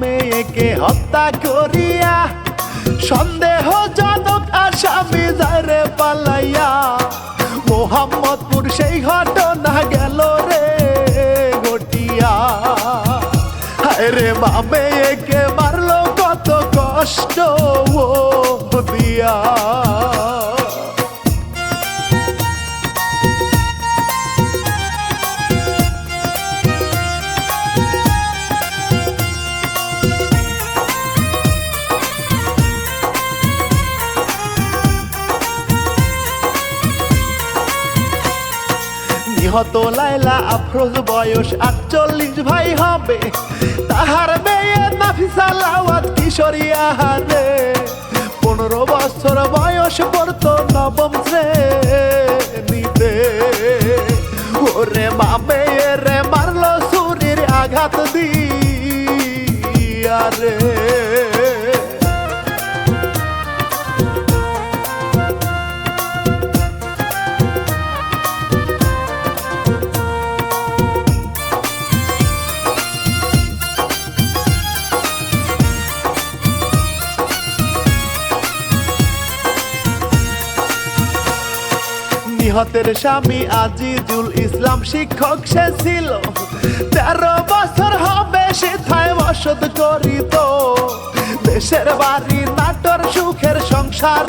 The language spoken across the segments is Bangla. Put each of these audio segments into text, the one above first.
মেয়েকে হত্যা করিয়া সন্দেহ জনক আসামি যারে পালাইয়া, মোহাম্মদপুর সেই ঘটনা গেল রে হায় রে মা মেয়েকে মারলো কত কষ্ট ও দিয়া। নিহত লাইলা আফরোজ বয়স আটচল্লিশ ভাই হবে। তাহার মেয়ে নাফিসা লাওয়াত কিশোরিয়া হারে পনেরো বছর বয়স পড়তো নবম শ্রেণীতে। ওরে মা মেয়ে রে মারল সুরির আঘাত দিয়া রে। নিহতের স্বামী আজিজুল ইসলাম শিক্ষক সে ছিল। তেরো বছর হবে সে থায় বসত করিত। দেশের বাড়ি, নাটর, সুখের সংসার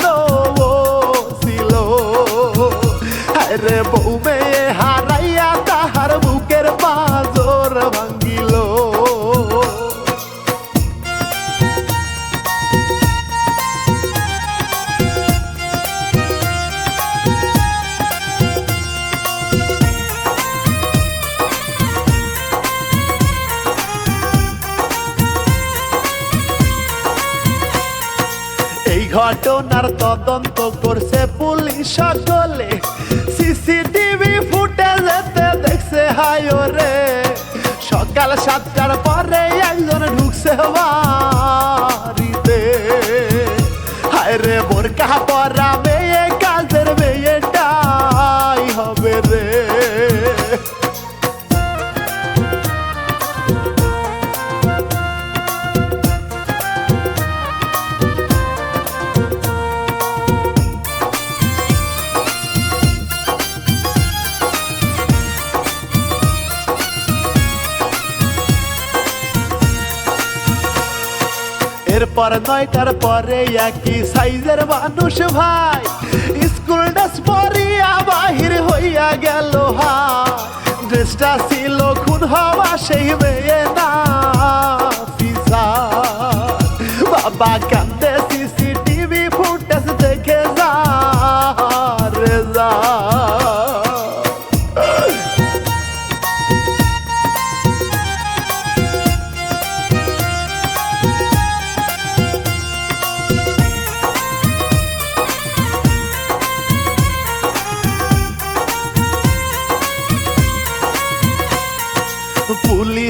ঘটনার তদন্ত করছে পুলিশ সকলে। সিসিটিভি ফুটেজেতে দেখছে, হায় রে সকাল সাতটার পরে একজন ঢুকছে বাড়িতে। হায় রে বোরকা পরা এরপর নয়টার পরে একই সাইজের মানুষ ভাই। স্কুল ড্রেস পরিয়া বাহির হইয়া গেল হা ড্রেসটা ছিল খুন হওয়া সেই মেয়ে না। বাবা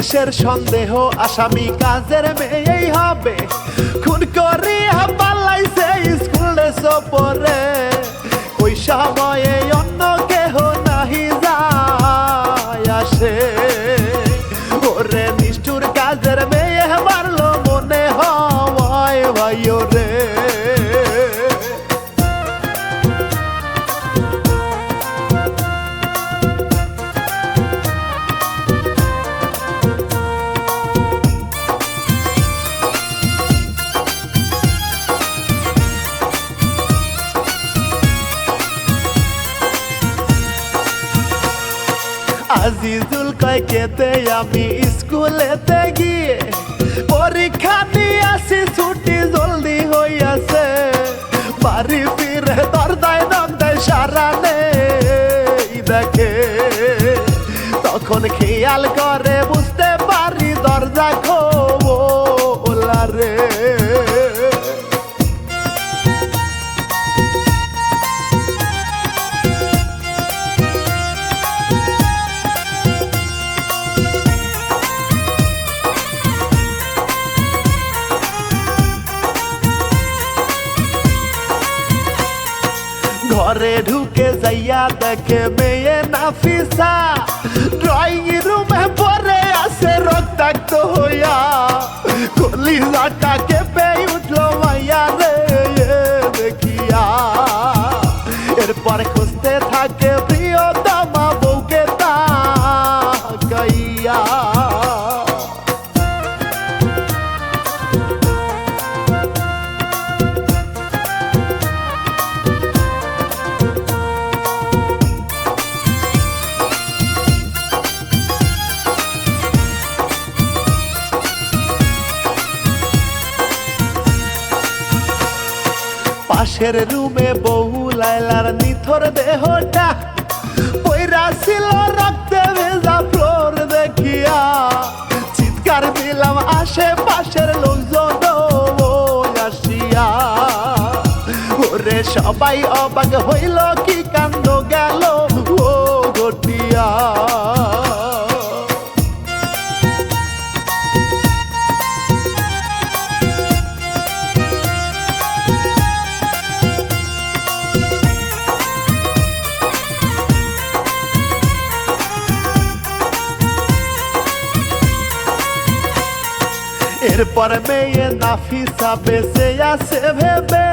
পুলিশের সন্দেহ আসামি কাজের মেয়েই হবে। আজিজুল কয় কেতে আমি স্কুলেতে গিয়ে পরীক্ষা দিয়ে আসি, ছুটি জলদি হইয়াছে। বাড়ি ফিরে দরদায় দেয় সারা নেই দেখে তখন খেয়াল করে ঘরে ঢুকে যাইয়া দেখে মেয়ে নাফিসা। ড্রয়িং রুমে পরে আসে রক্তাক্ত হইয়া। কলিজাটা কেঁপে উঠল মাইয়া রে। পাশের রুমে বহু লাইলার নিথর দেহটা পয়রা ছিল রক্তে ভেজা ফ্লোর দেখিয়া। চিৎকার দিলাম আশেপাশের লোকজন আসিয়া। ওরে সবাই অবাক হইল কি কাণ্ড এরপর মেয়ে নাফিসা বেঁচে আছে ভেবে।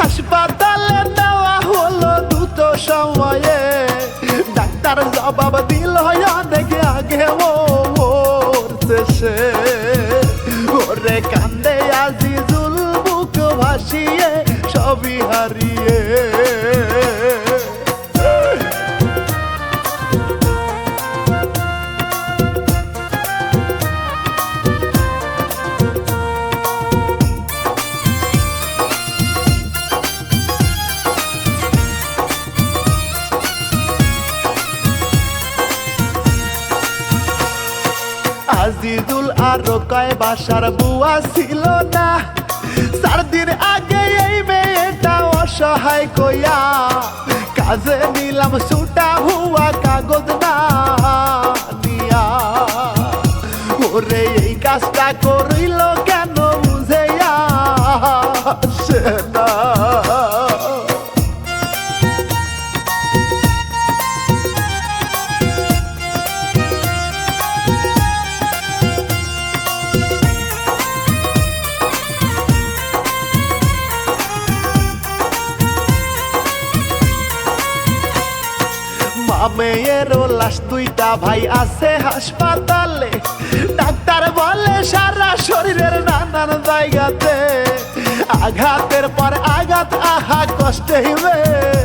হাসপাতালে নেওয়া হলো দ্রুত সময়ে। ডাক্তার জবাব দিল, অনেক আগে ও সে। ওরে কান্দে আজিজুল বুক ভাসিয়ে, সবই আর কয় বাসার বুয়া ছিল না। চার দিন আগে এই মেয়েটা অসহায় কইয়া কাজে নিলাম সুটা হুয়া কাগজ না দিয়া ওরে এই কাজটা করিল দুইটা ভাই আছে হাসপাতালে। ডাক্তার বলে সারা শরীরের নানান জায়গাতে আঘাতের পর আঘাত, আহা কষ্টে মেরেছে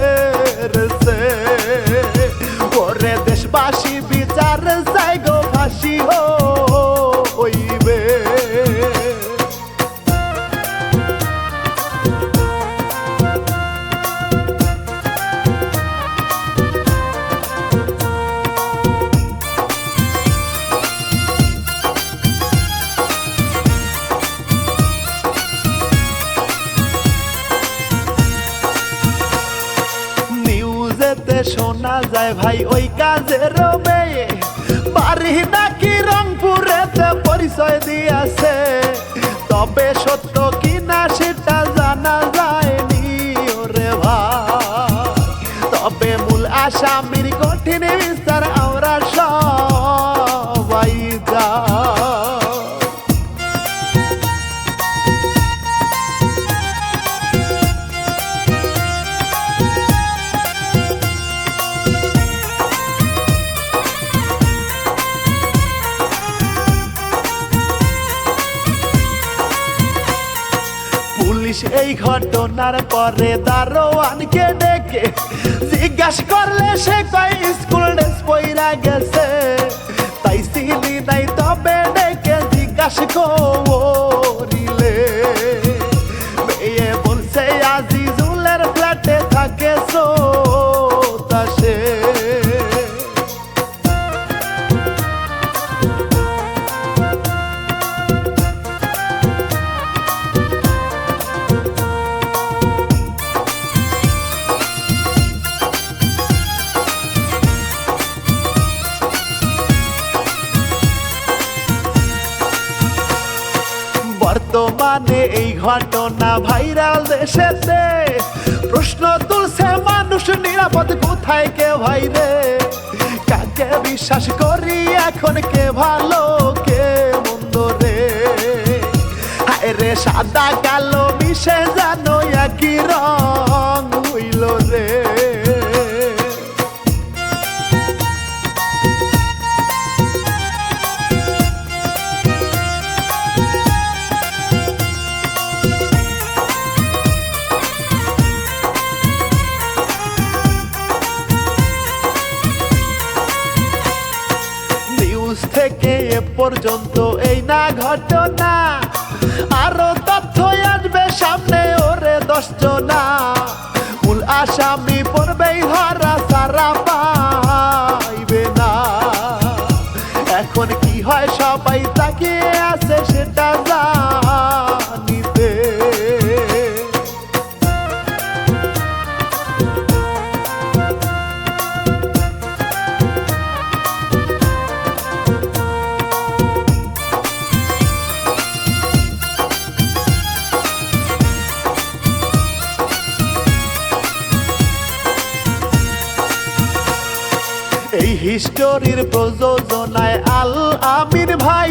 ভাই ওই কাজের এই ঘটনার পরে দারোয়ানকে ডেকে জিজ্ঞাস করলে সে কয়, স্কুল ড্রেস পইরা গেছে। তাই সিলি নাই তবে ডেকে জিজ্ঞাস করিলে, মেয়ে বলছে, আজিজুলের ফ্ল্যাটে থাকে বর্তমানে এই ঘটনা ভাইরাল দেশেতে। প্রশ্ন তুলছে মানুষ, নিরাপদ কোথায়, কে ভাই রে? কাকে বিশ্বাস করি এখন কে ভালো, কে মন্দ রে? রে, সাদা কালো মিশে জানো একই নিউজ থেকে এ পর্যন্ত এই না ঘটনা। আরও তথ্য আসবে সামনে ওরে দশজনা। মূল আসামি পড়বেই ধরা সারা পাইবে না। এখন কি হয় সবাই তাকিয়ে আছে? এই প্রযোজনায় আল আমির ভাই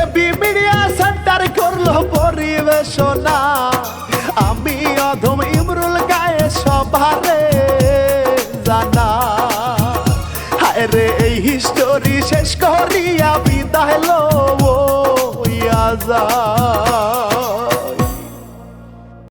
এবি মিডিয়া সেন্টার করল পরিবেশনা। আমি অধম ইমরুল গায়ে সবারে জানা। হায় রে, এই হিস্টোরি শেষ করিয়া বিদায় লো যা